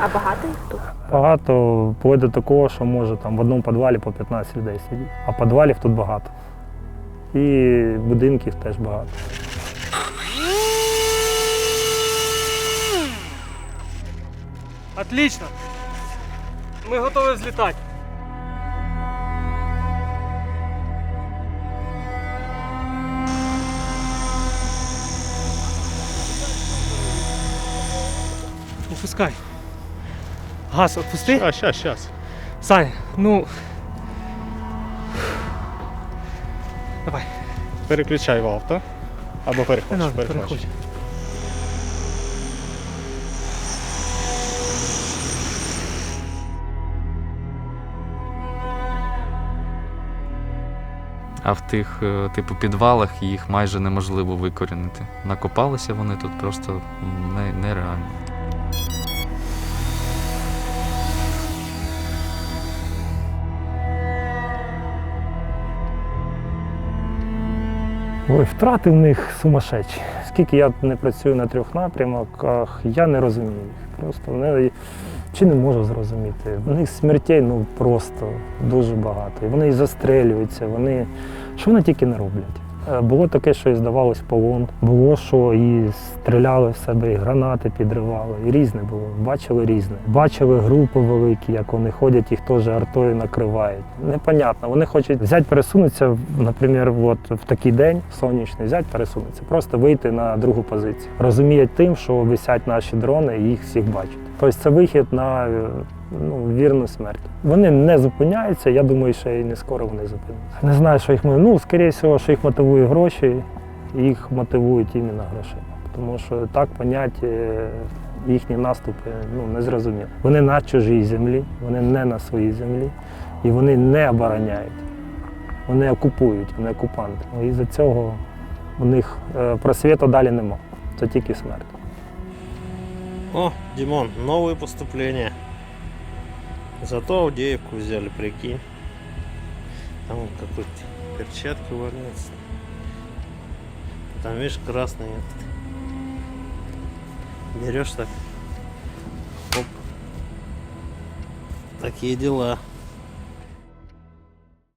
А багато їх тут? Багато вплоть до такого, що може там в одному підвалі по 15 людей сидіти. А підвалів тут багато. І будинків теж багато. Отлично. Ми готові злітати. Опускай. Газ отпусти. А, щас, щас. Сань, ну. Давай, Переключай в авто. Або не перехвач, переходь. А в тих, е, типу, підвалах їх майже неможливо викорінити. Накопалися вони тут просто нереально. Ой, втрати в них сумасшедші. Скільки я не працюю на трьох напрямках, я не розумію їх. Просто не, чи не можу зрозуміти. У них смертей ну просто дуже багато. І вони і застрелюються, вони що вони тільки не роблять. Е, Було таке, що і здавалось полон. Було, що і стріляли в себе, і гранати підривали. І різне було. Бачили різне. Бачили групи великі, як вони ходять, їх теж артою накривають. Непонятно. Вони хочуть взяти, пересунутися, наприклад, от в такий день сонячний, взяти, пересунутися, просто вийти на другу позицію. Розуміють тим, що висять наші дрони і їх всіх бачать. Тобто це вихід на е, ну, вірну смерть. Вони не зупиняються, я думаю, що і не скоро вони зупиняться. Не знаю, що їх ну, скоріше всього, що їх мотивує гроші, їх мотивують іменно грошима. Тому що так понять е, їхні наступи ну, не зрозуміло. Вони на чужій землі, вони не на своїй землі, і вони не обороняють. Вони окупують, вони окупанти. І за цього у них е, просвіту далі нема. Це тільки смерть. О, Димон, новые поступления. Зато Авдеевку взяли, прикинь. Там вон какой-то перчатки валяются. Там, видишь, красный этот. Берешь так. Оп. Такие дела.